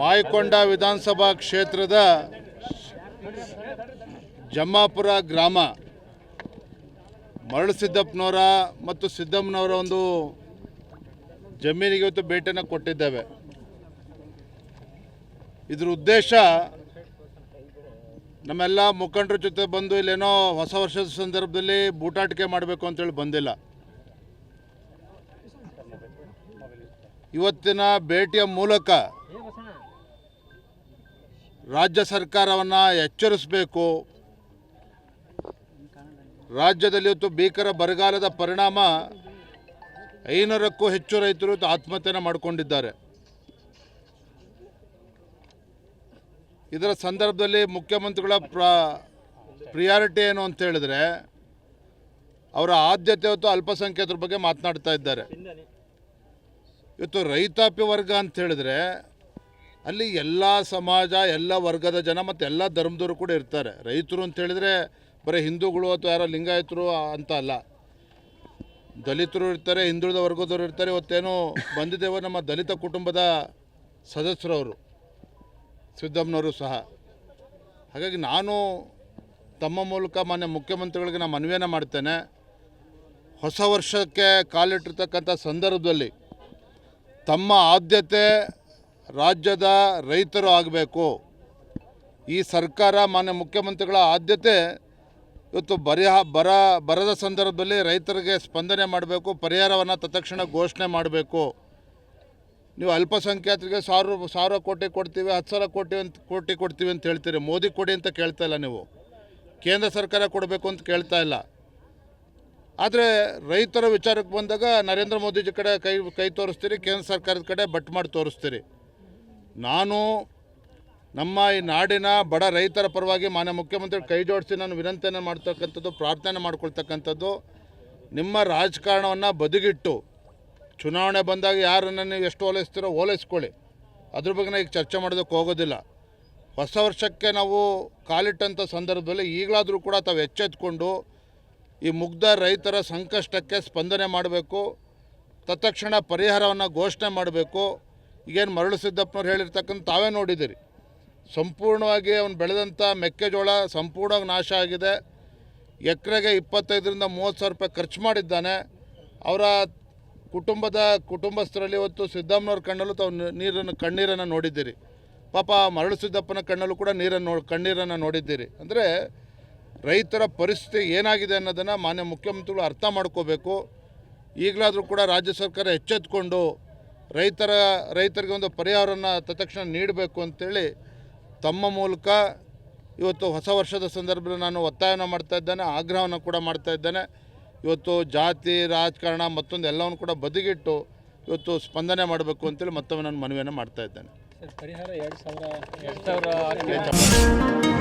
ಮಾಯಕೊಂಡ ವಿಧಾನಸಭಾ ಕ್ಷೇತ್ರದ ಜಮ್ಮಾಪುರ ಗ್ರಾಮ ಮರಳು ಸಿದ್ದಪ್ಪನವರ ಮತ್ತು ಸಿದ್ದಮ್ಮನವರ ಒಂದು ಜಮೀನಿಗೆ ಇವತ್ತು ಭೇಟಿಯನ್ನು ಕೊಟ್ಟಿದ್ದೇವೆ. ಇದ್ರ ಉದ್ದೇಶ ನಮ್ಮೆಲ್ಲ ಮುಖಂಡರ ಜೊತೆ ಬಂದು ಇಲ್ಲೇನೋ ಹೊಸ ವರ್ಷದ ಸಂದರ್ಭದಲ್ಲಿ ಬೂಟಾಟಿಕೆ ಮಾಡಬೇಕು ಅಂತೇಳಿ ಬಂದಿಲ್ಲ. ಇವತ್ತಿನ ಭೇಟಿಯ ಮೂಲಕ ರಾಜ್ಯ ಸರ್ಕಾರವನ್ನು ಎಚ್ಚರಿಸಬೇಕು. ರಾಜ್ಯದಲ್ಲಿ ಇವತ್ತು ಭೀಕರ ಬರಗಾಲದ ಪರಿಣಾಮ ಐನೂರಕ್ಕೂ ಹೆಚ್ಚು ರೈತರು ಆತ್ಮಹತ್ಯೆಯನ್ನು ಮಾಡಿಕೊಂಡಿದ್ದಾರೆ. ಇದರ ಸಂದರ್ಭದಲ್ಲಿ ಮುಖ್ಯಮಂತ್ರಿಗಳ ಪ್ರ ಪ್ರಿಯಾರಿಟಿ ಏನು ಅಂತ ಹೇಳಿದ್ರೆ, ಅವರ ಆದ್ಯತೆ ಅಥವಾ ಅಲ್ಪಸಂಖ್ಯಾತರ ಬಗ್ಗೆ ಮಾತನಾಡ್ತಾ ಇದ್ದಾರೆ. ಇವತ್ತು ರೈತಾಪಿ ವರ್ಗ ಅಂತ ಹೇಳಿದ್ರೆ ಅಲ್ಲಿ ಎಲ್ಲ ಸಮಾಜ, ಎಲ್ಲ ವರ್ಗದ ಜನ ಮತ್ತು ಎಲ್ಲ ಧರ್ಮದವರು ಕೂಡ ಇರ್ತಾರೆ. ರೈತರು ಅಂತ ಹೇಳಿದ್ರೆ ಬರೀ ಹಿಂದೂಗಳು ಅಥವಾ ಯಾರೋ ಲಿಂಗಾಯತರು ಅಂತ ಅಲ್ಲ. ದಲಿತರು ಇರ್ತಾರೆ, ಹಿಂದುಳಿದ ವರ್ಗದವರು ಇರ್ತಾರೆ, ಇವತ್ತೇನು ಬಂದಿದ್ದೇವೋ ನಮ್ಮ ದಲಿತ ಕುಟುಂಬದ ಸದಸ್ಯರವರು, ಸಿದ್ದಮ್ಮನವರು ಸಹ. ಹಾಗಾಗಿ ನಾನು ತಮ್ಮ ಮೂಲಕ ಮಾನ್ಯ ಮುಖ್ಯಮಂತ್ರಿಗಳಿಗೆ ನಾನು ಮನವಿಯನ್ನು ಮಾಡ್ತೇನೆ. ಹೊಸ ವರ್ಷಕ್ಕೆ ಕಾಲಿಟ್ಟಿರ್ತಕ್ಕಂಥ ಸಂದರ್ಭದಲ್ಲಿ ತಮ್ಮ ಆದ್ಯತೆ ರಾಜ್ಯದ ರೈತರು ಆಗಬೇಕು. ಈ ಸರ್ಕಾರ ಮಾನ್ಯ ಮುಖ್ಯಮಂತ್ರಿಗಳ ಆದ್ಯತೆ ಇವತ್ತು ಬರಿಹ, ಬರ, ಬರದ ಸಂದರ್ಭದಲ್ಲಿ ರೈತರಿಗೆ ಸ್ಪಂದನೆ ಮಾಡಬೇಕು, ಪರಿಹಾರವನ್ನು ತತ್ಕ್ಷಣ ಘೋಷಣೆ ಮಾಡಬೇಕು. ನೀವು ಅಲ್ಪಸಂಖ್ಯಾತರಿಗೆ ಸಾವಿರ ಸಾವಿರ ಕೋಟಿ ಕೊಡ್ತೀವಿ, ಹತ್ತು ಸಾವಿರ ಕೋಟಿ ಅಂತ, ಕೋಟಿ ಕೊಡ್ತೀವಿ ಅಂತ ಹೇಳ್ತೀರಿ. ಮೋದಿ ಕೊಡಿ ಅಂತ ಕೇಳ್ತಾ ಇಲ್ಲ ನೀವು. ಕೇಂದ್ರ ಸರ್ಕಾರ ಕೊಡಬೇಕು ಅಂತ ಕೇಳ್ತಾ ಇಲ್ಲ. ಆದರೆ ರೈತರ ವಿಚಾರಕ್ಕೆ ಬಂದಾಗ ನರೇಂದ್ರ ಮೋದಿಜಿ ಕಡೆ ಕೈ ಕೈ ತೋರಿಸ್ತೀರಿ, ಕೇಂದ್ರ ಸರ್ಕಾರದ ಕಡೆ ಬಟ್ ಮಾಡಿ ತೋರಿಸ್ತೀರಿ. ನಾನು ನಮ್ಮ ಈ ನಾಡಿನ ಬಡ ರೈತರ ಪರವಾಗಿ ಮಾನ್ಯ ಮುಖ್ಯಮಂತ್ರಿ ಕೈ ಜೋಡಿಸಿ ನಾನು ವಿನಂತಿಯನ್ನು ಮಾಡ್ತಕ್ಕಂಥದ್ದು ಪ್ರಾರ್ಥನೆ ಮಾಡ್ಕೊಳ್ತಕ್ಕಂಥದ್ದು, ನಿಮ್ಮ ರಾಜಕಾರಣವನ್ನು ಬದುಗಿಟ್ಟು ಚುನಾವಣೆ ಬಂದಾಗ ಯಾರನ್ನು ನೀವು ಎಷ್ಟು ಓಲೈಸ್ತೀರೋ ಓಲೈಸ್ಕೊಳ್ಳಿ. ಅದ್ರ ಬಗ್ಗೆ ಈಗ ಚರ್ಚೆ ಮಾಡೋದಕ್ಕೆ ಹೋಗೋದಿಲ್ಲ. ಹೊಸ ವರ್ಷಕ್ಕೆ ನಾವು ಕಾಲಿಟ್ಟಂಥ ಸಂದರ್ಭದಲ್ಲಿ ಈಗಲಾದರೂ ಕೂಡ ತಾವು ಎಚ್ಚೆತ್ಕೊಂಡು ಈ ಮುಗ್ಧ ರೈತರ ಸಂಕಷ್ಟಕ್ಕೆ ಸ್ಪಂದನೆ ಮಾಡಬೇಕು, ತತ್ಕ್ಷಣ ಪರಿಹಾರವನ್ನು ಘೋಷಣೆ ಮಾಡಬೇಕು. ಈಗೇನು ಮರಳು ಸಿದ್ದಪ್ಪನವ್ರು ಹೇಳಿರ್ತಕ್ಕಂಥ ತಾವೇ ನೋಡಿದ್ದೀರಿ ಸಂಪೂರ್ಣವಾಗಿ ಅವನು ಬೆಳೆದಂಥ ಮೆಕ್ಕೆಜೋಳ ಸಂಪೂರ್ಣವಾಗಿ ನಾಶ ಆಗಿದೆ. ಎಕರೆಗೆ ಇಪ್ಪತ್ತೈದರಿಂದ ಮೂವತ್ತು ಸಾವಿರ ರೂಪಾಯಿ ಖರ್ಚು ಮಾಡಿದ್ದಾನೆ. ಅವರ ಕುಟುಂಬದ ಕುಟುಂಬಸ್ಥರಲ್ಲಿ ಇವತ್ತು ಸಿದ್ದಮ್ಮನವ್ರ ಕಣ್ಣಲ್ಲೂ ತಾವು ನೀರನ್ನು, ಕಣ್ಣೀರನ್ನು ನೋಡಿದ್ದೀರಿ. ಪಾಪ ಮರಳು ಸಿದ್ದಪ್ಪನ ಕಣ್ಣಲ್ಲೂ ಕೂಡ ನೀರನ್ನು ನೋ ಕಣ್ಣೀರನ್ನು ನೋಡಿದ್ದೀರಿ. ಅಂದರೆ ರೈತರ ಪರಿಸ್ಥಿತಿ ಏನಾಗಿದೆ ಅನ್ನೋದನ್ನು ಮಾನ್ಯ ಮುಖ್ಯಮಂತ್ರಿಗಳು ಅರ್ಥ ಮಾಡ್ಕೋಬೇಕು. ಈಗಲಾದರೂ ಕೂಡ ರಾಜ್ಯ ಸರ್ಕಾರ ಎಚ್ಚೆತ್ಕೊಂಡು ರೈತರ ರೈತರಿಗೆ ಒಂದು ಪರಿಹಾರವನ್ನು ತತ್ಕ್ಷಣ ನೀಡಬೇಕು ಅಂತೇಳಿ ತಮ್ಮ ಮೂಲಕ ಇವತ್ತು ಹೊಸ ವರ್ಷದ ಸಂದರ್ಭದಲ್ಲಿ ನಾನು ಒತ್ತಾಯನ ಮಾಡ್ತಾ ಇದ್ದೇನೆ ಆಗ್ರಹವನ್ನು ಕೂಡ ಮಾಡ್ತಾ ಇದ್ದೇನೆ. ಇವತ್ತು ಜಾತಿ ರಾಜಕಾರಣ ಮತ್ತೊಂದು ಎಲ್ಲವನ್ನು ಕೂಡ ಬದಿಗಿಟ್ಟು ಇವತ್ತು ಸ್ಪಂದನೆ ಮಾಡಬೇಕು ಅಂತೇಳಿ ಮತ್ತೊಮ್ಮೆ ನಾನು ಮನವಿಯನ್ನು ಮಾಡ್ತಾ ಇದ್ದೇನೆ. ಪರಿಹಾರ ಎರಡು ಸಾವಿರ ಎರಡು ಸಾವಿರ.